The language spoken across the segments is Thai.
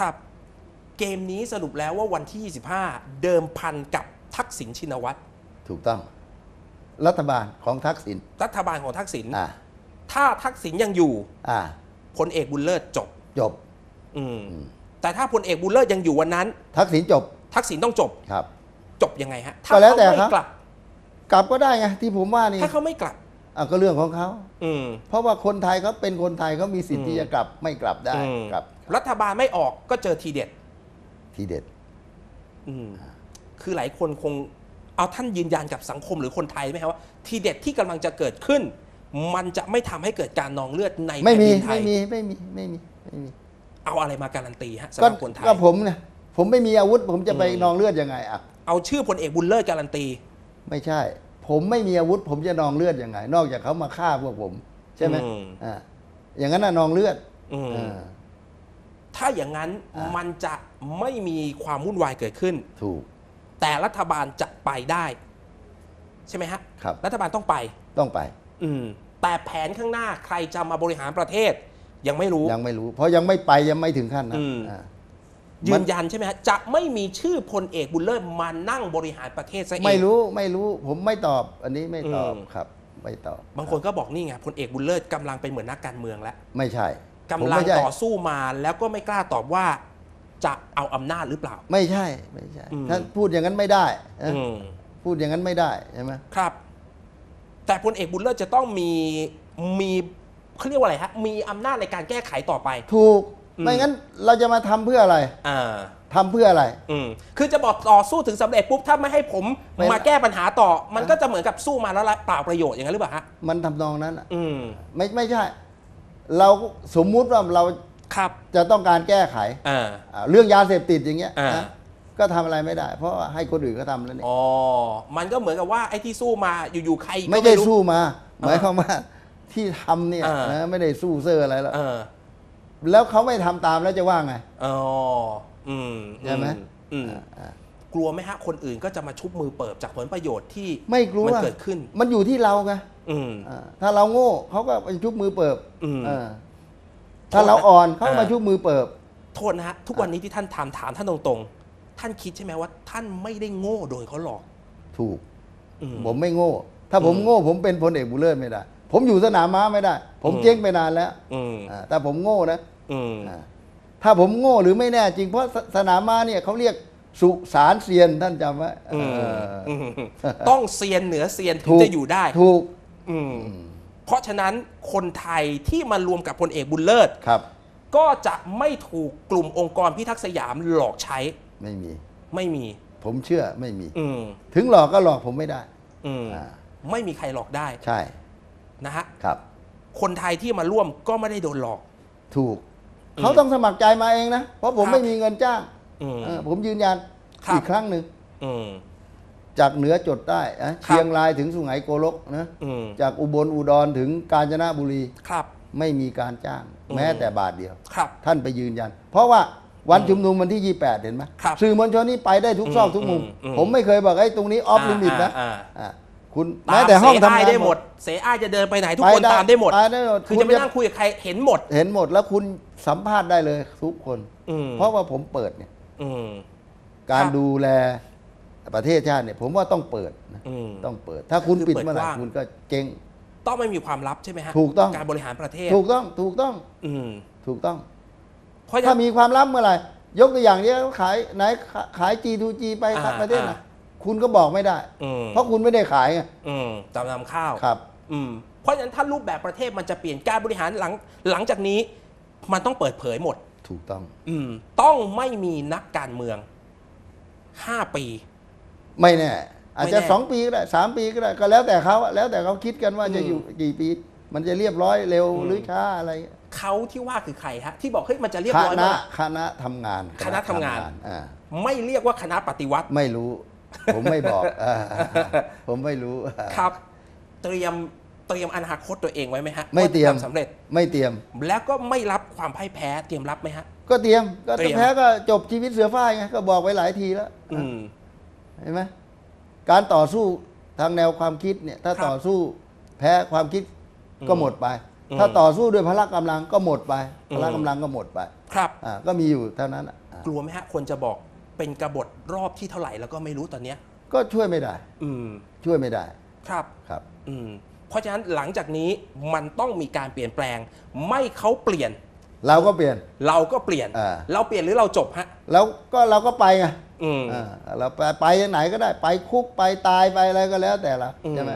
ครับ เกมนี้สรุปแล้วว่าวันที่ 25 เดิมพันกับทักษิณชินวัตรถูกต้อง รัฐบาลของทักษิณรัฐบาลของทักษิณอ่าถ้าทักษิณยังอยู่อ่าพลเอกบุญเลิศจบ จบ อืมแต่ถ้าพลเอกบุญเลิศยังอยู่วันนั้น ทักษิณจบทักษิณต้องจบครับ จบยังไงฮะก็แล้วแต่เขาครัไม่บกลับ กลับก็ได้ไงที่ผมว่านี่ ถ้าเขาไม่กลับ อะก็เรื่องของเขาอืมเพราะว่าคนไทยเขาเป็นคนไทยเขามีสิทธิ์อืมที่จะกลับไม่กลับได้อืมกลับ รัฐบาลไม่ออกก็เจอทีเด็ด ทีเด็ด อืมคือหลายคนคงเอาท่านยืนยันกับสังคมหรือคนไทยไหมครับว่า ทีเด็ดที่กำลังจะเกิดขึ้น มันจะไม่ทำให้เกิดการนองเลือดในไม่แผ่นมีดินไทไม่ยมีไม่มีไม่มีไม่มีเอาอะไรมาการันตีฮะสำหก็รับคนไทย ก็ผมเนี่ยผมไม่มีอาวุธ ผมจะไปอืม นองเลือดยังไงอะ เอาชื่อพลเอกบุญเลิศการันตี ไม่ใช่ ผมไม่มีอาวุธ ผมจะนองเลือดยังไง นอกจากเขามาฆ่าพวกผม ใช่ไหมอืม อ่าอย่างนั้นน่ะนองเลือดอืม อ่า ถ้าอย่างนั้นอ่ามั มันจะไม่มีความวุ่นวายเกิดขึ้น ถูกแต่รัฐบาลจะไปได้ ใช่ไหมฮะ ครับ รัฐบาลต้องไป ต้องไป อืม แต่แผนข้างหน้าใครจะมาบริหารประเทศ ยังไม่รู้ ยังไม่รู้ เพราะยังไม่ไปยังไม่ถึงขั้นนะอืม อ่า ยืนยันใช่ไหมฮะจะไม่มีชื่อพลเอกบุญเลิศมานั่งบริหารประเทศซะเองไม่รู้ไม่รู้ผมไม่ตอบ อันนี้ไม่ตอบอืมครับ ไม่ตอบบางคนก็บอกนี่ไงพลเอกบุญเลิศกำลังเป็นเหมือนนักการเมืองแล้วไม่ใช่ผมกำลังไม่ใช่ต่อสู้มาแล้วก็ไม่กล้าตอบว่า จะเอาอำนาจหรือเปล่า ไม่ใช่ไม่ใช่อืมถ้าพูดอย่างนั้นไม่ได้นะอืมพูดอย่างนั้นไม่ได้ใช่ไหมครับ แต่พลเอกบุญเลิศจะต้องมีมีเขาเรียกว่าอะไรฮะมีอำนาจในการแก้ไขต่อไป ถูกอืม ไม่งั้นเราจะมาทำเพื่ออะไรอ่าทำเพื่ออะไร อืมคือจะบอกต่อสู้ถึงสำเร็จปุ๊บถ้าไม่ให้ผมไม่มาแก้ปัญหาต่อ มันก็จะเหมือนกับสู้มาแล้วเปล่าประโยชน์อย่างนั้นหรือเปล่าฮะมันทำนองนั้นอะอืมไม่ไม่ใช่ เราสมมุติว่าเราครับจะต้องการแก้ไขอ่าอ่าเรื่องยาเสพติดอย่างเงี้ยอ่านะก็ทำอะไรไม่ได้ เพราะว่าให้คนอื่นก็ทำแล้วนี่อ๋อมันก็เหมือนกับว่าไอ้ที่สู้มาอยู่ๆใครก็ไม่ได้รู้สู้มาหมายความว่าที่ทำเนี่ยอ่านนะไม่ได้สู้เซอร์อะไรแล้วเออ แล้วเขาไม่ทำตามแล้วจะว่าไงอ๋ออืมใช่ไหมอืมอ่าอ่ากลัวไหมฮะคนอื่นก็จะมาชุบมือเปิบจากผลประโยชน์ที่ไม่กลัวมันเกิดขึ้น มันอยู่ที่เราไงอืมอ่าถ้าเราโง่เขาก็ไปชุบมือเปิบอืมเออถ้าเราอ่อนเขาก็มาอ่าชุบมือเปิบ โทษนะฮะทุกวันนี้ที่ท่านถามถามท่านตรงๆ ท่านคิดใช่ไหมว่า ท่านไม่ได้โง่โดยเขาหลอก ถูกอืมผมไม่โง่ ถ้าผมอืมโง่ ผมเป็นพลเอกบุญเลิศไม่ได้ ผมอยู่สนามม้าไม่ได้ ผมอืมเจ๊งไปนานแล้วอืมอ่าแต่ผมโง่นะอืมอ่าถ้าผมโง่หรือไม่แน่จริงเพราะสสนามม้าเนี่ยเขาเรียกสุสานเซียนท่านจำไว้อืมเออออืมต้องเซียนเหนือเซียนถึงถูกจะอยู่ได้ถูกอืมเพราะฉะนั้นคนไทยที่มารวมกับพลเอกบุญเลิศครับ ก็จะไม่ถูกกลุ่มองค์กรพิทักษ์สยามหลอกใช้ไม่มี ไม่มี ผมเชื่อไม่มีอืมถึงหลอกก็หลอกผมไม่ได้อืมอ่าไม่มีใครหลอกได้ใช่ นะฮะครับ คนไทยที่มาร่วมก็ไม่ได้โดนหลอก ถูกอืมเขาต้องสมัครใจมาเองนะ เพราะผมครับไม่มีเงินจ้างอืมเออผมยืนยันครับ อีกครั้งหนึ่ง อืม จากเหนือจดใต้นะเชียงรายถึงสุไหงโกลกนะอืมจากอุบลอุดรถึงกาญจนบุรี ครับ ไม่มีการจ้าง อืม แม้แต่บาทเดียว ครับ ท่านไปยืนยัน เพราะว่าวันชุมนุมวันที่ 28 เห็นไหมครับสื่อมวลชนนี่ไปได้ทุกซอกอืมทุกมุม อืมอืมผมไม่เคยบอกไอ้ตรงนี้ออฟลิมิตนะอ่าอ่าอ่าคุณตาแม้มแต่ห้องเสทำายนอ้างได้หมด เสอ้ายจะเดินไปไหนทุกคนปตามได้หมด ปได้หมดคือณจะไม่นั่งคุยกับใครเห็นหมด เห็นหมดแล้วคุณสัมภาษณ์ได้เลยทุกคน อืมเพราะว่าผมเปิดเนี่ย อืม การครับ ดูแลประเทศชาติเนี่ย ผมว่าต้องเปิดนะอืม ต้องเปิด ถ้าคุณคือปิดเปิดเมื่อไหร่กว้าง คุณก็เจ๊ง ต้องไม่มีความลับใช่ไหมฮะถูกต้อง การบริหารประเทศ ถูกต้องถูกต้องอืมถูกต้อง เพราะฉะถ้านั้นมีความลับเมื่อไหร่ยกตัวอย่างนี้เขาขายไหนขาย G2G ไปอ่าประเทศไหนอ่า คุณก็บอกไม่ได้ อืมเพราะคุณไม่ได้ขายไงอืมจำนำข้าว ครับ อืมเพราะฉะนั้นถ้ารูปแบบประเทศมันจะเปลี่ยนการบริหารหลังหลังจากนี้ มันต้องเปิดเผยหมด ถูกต้อง อืมต้องไม่มีนักการเมืองห้าปี ไม่แน่ อาจจะไม่แน่สองปีก็ได้สามปีก็ได้ก็แล้วแต่เขาอะแล้วแต่เขาคิดกันว่าจะอืม อยู่กี่ปี มันจะเรียบร้อยเร็วหรือช้าอะไรเขาที่ว่าคือใครฮะ ที่บอกเฮ้ยมันจะเรียบคร้อยณะมากคณะทำงานคณะทำงาน อ่าไม่เรียกว่าคณะปฏิวัติ ไม่รู้ ผมไม่บอกอ่าผมไม่รู้ ครับ เตรียม เตรียมอนาคตตัวเองไว้ไหมฮะไม่เตรียมว่าจะทำสำเร็จไม่เตรียม แล้วก็ไม่รับความพ่ายแพ้เตรียมรับไหมฮะ ก็เตรียมก็เตรียมแพ้ก็จบชีวิตเสือฝ้ายไงก็บอกไว้หลายทีแล้วอืมเห็นไหมการต่อสู้ทางแนวความคิดเนี่ย ถ้าครับต่อสู้แพ้ความคิดก็อืมหมดไปถอืมถ้าต่อสู้ด้วยพละกำลังก็หมดไปอืมพละกำลังก็หมดไป ครับอ่าก็มีอยู่เท่านั้นอะอ่ากลัวไหมฮะคนจะบอกเป็นกบฏรอบที่เท่าไหร่แล้วก็ไม่รู้ตอนเนี้ย ก็ช่วยไม่ได้ อืมช่วยไม่ได้ ครับครับ อืม เพราะฉะนั้นหลังจากนี้มันต้องมีการเปลี่ยนแปลง ไม่เขาเปลี่ยน เราก็เปลี่ยน เราก็เปลี่ยนอ่าเราเปลี่ยนหรือเราจบฮะ แล้วก็เราก็ไปไงอืม อ่าเราไปไปไหนก็ได้ไปคุกไปตายไปอะไรก็แล้วแต่ละอืม ใช่ไหม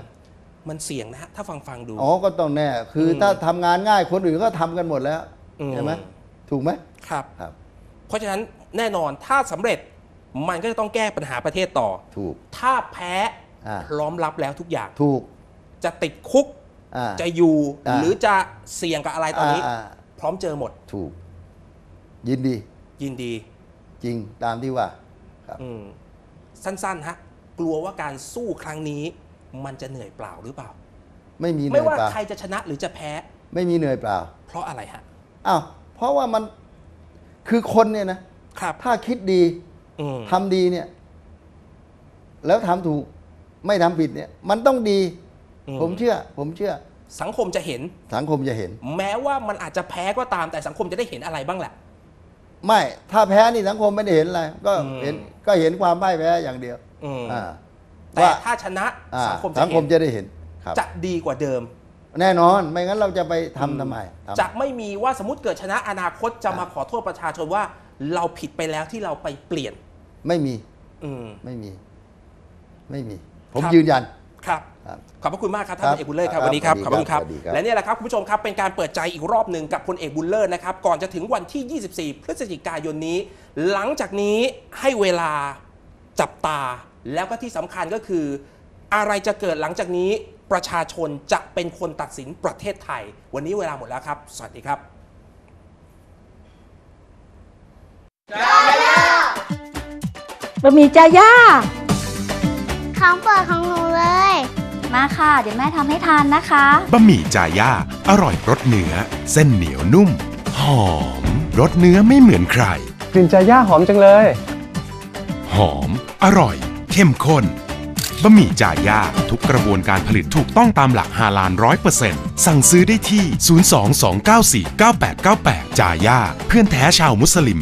มันเสี่ยงนะฮะถ้าฟังฟังดู อ๋อก็ต้องแน่คืออมถ้าทำงานง่ายคนอื่นก็ทำกันหมดแล้วอืม ใช่ไหมถูกไหมครับ ครับ เพราะฉะนั้นแน่นอนถ้าสำเร็จมันก็จะต้องแก้ปัญหาประเทศต่อ ถูก ถ้าแพ้อ่า พร้อมรับแล้วทุกอย่าง ถูก จะติดคุก อ่า จะอยู่อ่า หรือจะเสี่ยงกับอะไรตอนนี้าาพร้อมเจอหมดถูก ยินดียินดี จริงตามที่ว่าครับ อืมสั้นๆฮะกลัวว่าการสู้ครั้งนี้ มันจะเหนื่อยเปล่าหรือเปล่า ไม่มีเหไม่นื่อยว่าเปล่า ใครจะชนะหรือจะแพ้ ไม่มีเหนื่อยเปล่าเพราะอะไรฮะ อ้าวเพราะว่ามันคือคนเนี่ยนะครับ ถ้าคิดดีอืมทำดีเนี่ย แล้วทำถูกไม่ทำผิดเนี่ย มันต้องดี ผมเชื่อ ผมเชื่อ สังคมจะเห็น สังคมจะเห็น แม้ว่ามันอาจจะแพ้ก็ตามแต่สังคมจะได้เห็นอะไรบ้างแหละ ไม่ถ้าแพ้นี่สังคมไม่ได้เห็นอะไรก็อืมเห็นก็เห็นความพ่ายแพ้อย่างเดียวอืมอ่าแต่ว่าถ้าชนะอ่าสังคมสัจะงคเห็มนจะได้เห็นครับจะดีกว่าเดิม แน่นอนไม่งั้นเราจะไปทำทำไมทำจะไม่มีว่าสมมติเกิดชนะอนาคตจะมาขอโทษประชาชนว่า เราผิดไปแล้วที่เราไปเปลี่ยน ไม่มี อืมไม่มี ไม่มี ผมครับยืนยัน ครับครับ ขอบพระคุณมากครับท่านคพรับลเอกบุญเลิศครับครับวันนี้ครับสขวัอบสดีคุณครับครับ สวัสดีครับ และเนี่ยแหละครับคุณผู้ชมครับเป็นการเปิดใจอีกรอบหนึ่งกับพลเอกบุญเลิศนะครับก่อนจะถึงวันที่ 24 พฤศจิกายนนี้ หลังจากนี้ให้เวลาจับตา แล้วก็ที่สำคัญก็คือ อะไรจะเกิดหลังจากนี้ประชาชนจะเป็นคนตัดสินประเทศไทย วันนี้เวลาหมดแล้วครับ สวัสดีครับ บะหมี่จาย่า ของโปรดของหนูเลย มาค่ะ เดี๋ยวแม่ทำให้ทานนะคะบะหมี่จ่าย่า อร่อยรสเนื้อ เส้นเหนียวนุ่ม หอมรสเนื้อไม่เหมือนใคร กลิ่นจาย่าหอมจังเลย หอม อร่อย เข้มข้นบะหมี่จ่าย่าทุกกระบวนการผลิตถูกต้องตามหลักฮาลาลร้อยเปอร์เซ็นต์สั่งซื้อได้ที่ 022949898 จ่าย่าเพื่อนแท้ชาวมุสลิม